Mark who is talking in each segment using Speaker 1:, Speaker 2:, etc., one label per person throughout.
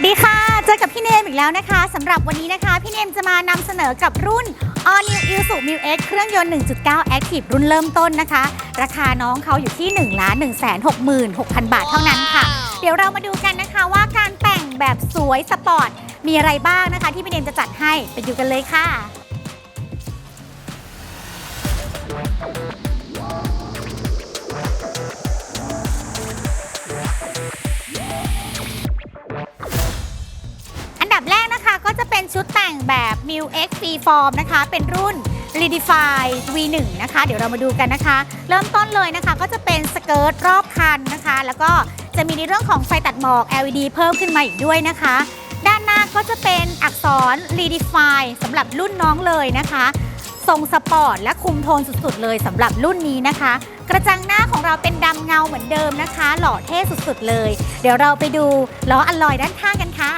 Speaker 1: วัสดีค่ะ เจอกับพี่เนมอีกแล้วนะคะสำหรับวันนี้นะคะ พี่เนมจะมานำเสนอกับรุ่น All New Isuzu m u X เครื่องยนต์ 1.9 Active รุ่นเริ่มต้นนะคะ ราคาน้องเขาอยู่ที่ 1 1 6 6 0 0 0 บาทเท่านั้นค่ะ เดี๋ยวเรามาดูกันนะคะว่าการแต่งแบบสวยสปอร์ต มีอะไรบ้างนะคะ ที่พี่เนมจะจัดให้ไปดูกันเลยค่ะ ชุดแต่งแบบ m i l X Free Form นะคะ เป็นรุ่น Redefy V1 นะคะ เดี๋ยวเรามาดูกันนะคะ เริ่มต้นเลยนะคะ ก็จะเป็นสเกิร์ตรอบคันนะคะ แล้วก็จะมีในเรื่องของไฟตัดหมอก LED เพิ่มขึ้นมาอีกด้วยนะคะ ด้านหน้าก็จะเป็นอักษร Redefy สำหรับรุ่นน้องเลยนะคะทรงสปอร์ตและคุมโทนสุดๆเลยสำหรับรุ่นนี้นะคะ กระจังหน้าของเราเป็นดำเงาเหมือนเดิมนะคะ หล่อเท่สุดๆเลย เดี๋ยวเราไปดูล้ออัลลอยด้านข้างกันค่ะ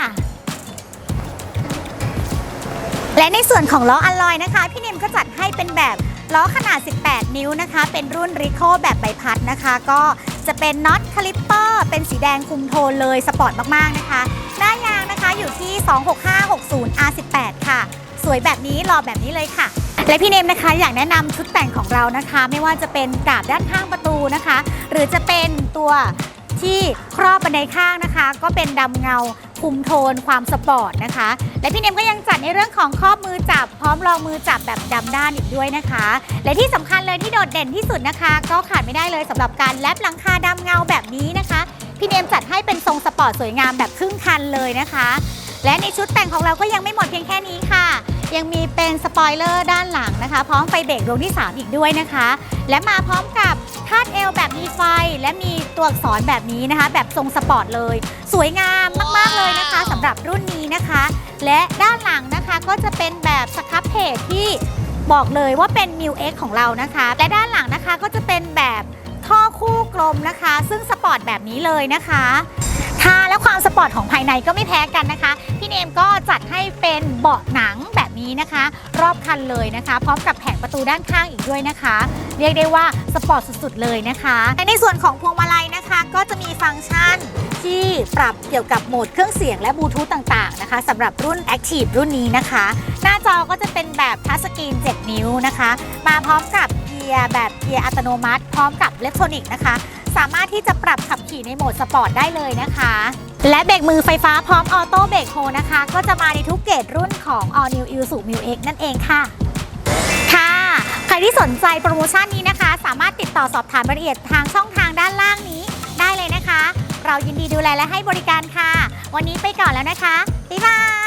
Speaker 1: และในส่วนของล้ออัลลอยนะคะ พี่เนมก็จัดให้เป็นแบบล้อขนาด 18 นิ้วนะคะ เป็นรุ่นริโคแบบใบพัดนะคะ ก็จะเป็นน็อตคลิปเปอร์เป็นสีแดงคุมโทนเลยสปอร์ตมาก ๆ นะคะ หน้ายางนะคะอยู่ที่ 26560 R18 ค่ะ สวยแบบนี้หล่อแบบนี้เลยค่ะ และพี่เนมนะคะอยากแนะนำชุดแต่งของเรานะคะ ไม่ว่าจะเป็นกาบด้านข้างประตูนะคะ หรือจะเป็นตัวที่ครอบบันไดข้างนะคะ ก็เป็นดำเงา คุมโทนความสปอร์ตนะคะ และพี่เนมก็ยังจัดในเรื่องของครอบมือจับ พร้อมรองมือจับแบบดำด้านอีกด้วยนะคะ และที่สำคัญเลยที่โดดเด่นที่สุดนะคะ ก็ขาดไม่ได้เลยสำหรับการแลบหลังคาดำเงาแบบนี้นะคะ พี่เนมจัดให้เป็นทรงสปอร์ตสวยงามแบบครึ่งคันเลยนะคะ และในชุดแต่งของเราก็ยังไม่หมดเพียงแค่นี้ค่ะยังมีเป็นสปอยเลอร์ด้านหลังนะคะ พร้อมไฟเบรกดวงที่ 3 อีกด้วยนะคะ และมาพร้อมกับ คาดเอวแบบมีไฟและมีตัวอักษรแบบนี้นะคะ แบบทรงสปอร์ตเลย สวยงามมาก ๆ เลยนะคะสำหรับรุ่นนี้นะคะ และด้านหลังนะคะก็จะเป็นแบบสครับเพจที่บอกเลยว่าเป็น m ิ X ของเรานะคะ และด้านหลังนะคะก็จะเป็นแบบท่อคู่กลมนะคะ ซึ่งสปอร์ตแบบนี้เลยนะคะค่ะและความสปอร์ตของภายในก็ไม่แพ้กันนะคะ พี่เนมก็จัดให้เป็นเบาะหนังแบบ นี้นะคะ รอบคันเลยนะคะ พร้อมกับแผงประตูด้านข้างอีกด้วยนะคะ เรียกได้ว่าสปอร์ตสุดๆเลยนะคะในส่วนของพวงมาลัยนะคะ ก็จะมีฟังก์ชันที่ปรับเกี่ยวกับโหมดเครื่องเสียงและบลูทูธต่างๆนะคะสำหรับรุ่น Active รุ่นนี้นะคะ หน้าจอก็จะเป็นแบบทัชสกรีน 7 นิ้วนะคะ มาพร้อมกับเกียร์แบบเกียร์อัตโนมัติ พร้อมกับอิเล็กทรอนิกส์นะคะ สามารถที่จะปรับขับขี่ในโหมดสปอร์ตได้เลยนะคะ และเบรกมือไฟฟ้าพร้อมออโต้เบรกโฮนะคะ ก็จะมาในทุกเกรดรุ่นของ All New Isuzu m u X นั่นเองค่ะ ค่ะ ใครที่สนใจโปรโมชั่นนี้นะคะ สามารถติดต่อสอบถามรายละเอียดทางช่องทางด้านล่างนี้ได้เลยนะคะ เรายินดีดูแลและให้บริการค่ะ วันนี้ไปก่อนแล้วนะคะ บ๊ายบาย